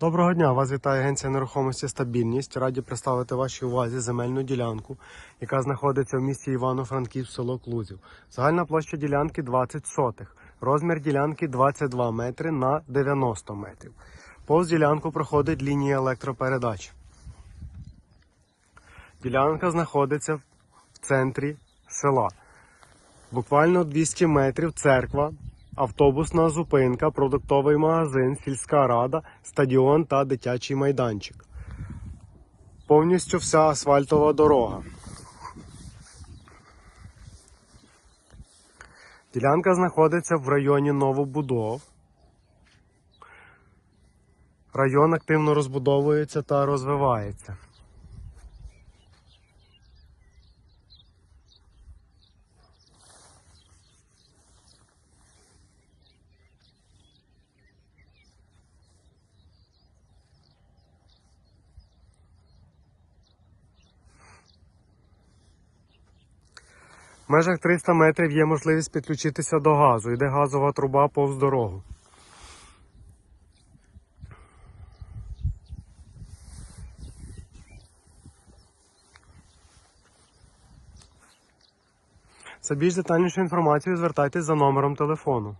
Доброго дня! Вас вітає агенція нерухомості Стабільність. Раді представити вашій увазі земельну ділянку, яка знаходиться в місті Івано-Франківськ, село Клузів. Загальна площа ділянки 20 сотих. Розмір ділянки 22 метри на 90 метрів. Повз ділянку проходить лінія електропередач. Ділянка знаходиться в центрі села. Буквально 200 метрів церква, автобусна зупинка, продуктовий магазин, сільська рада, стадіон та дитячий майданчик. Повністю вся асфальтова дорога. Ділянка знаходиться в районі новобудов. Район активно розбудовується та розвивається. В межах 300 метрів є можливість підключитися до газу. Йде газова труба повз дорогу. За більш детальнішу інформацію звертайтесь за номером телефону.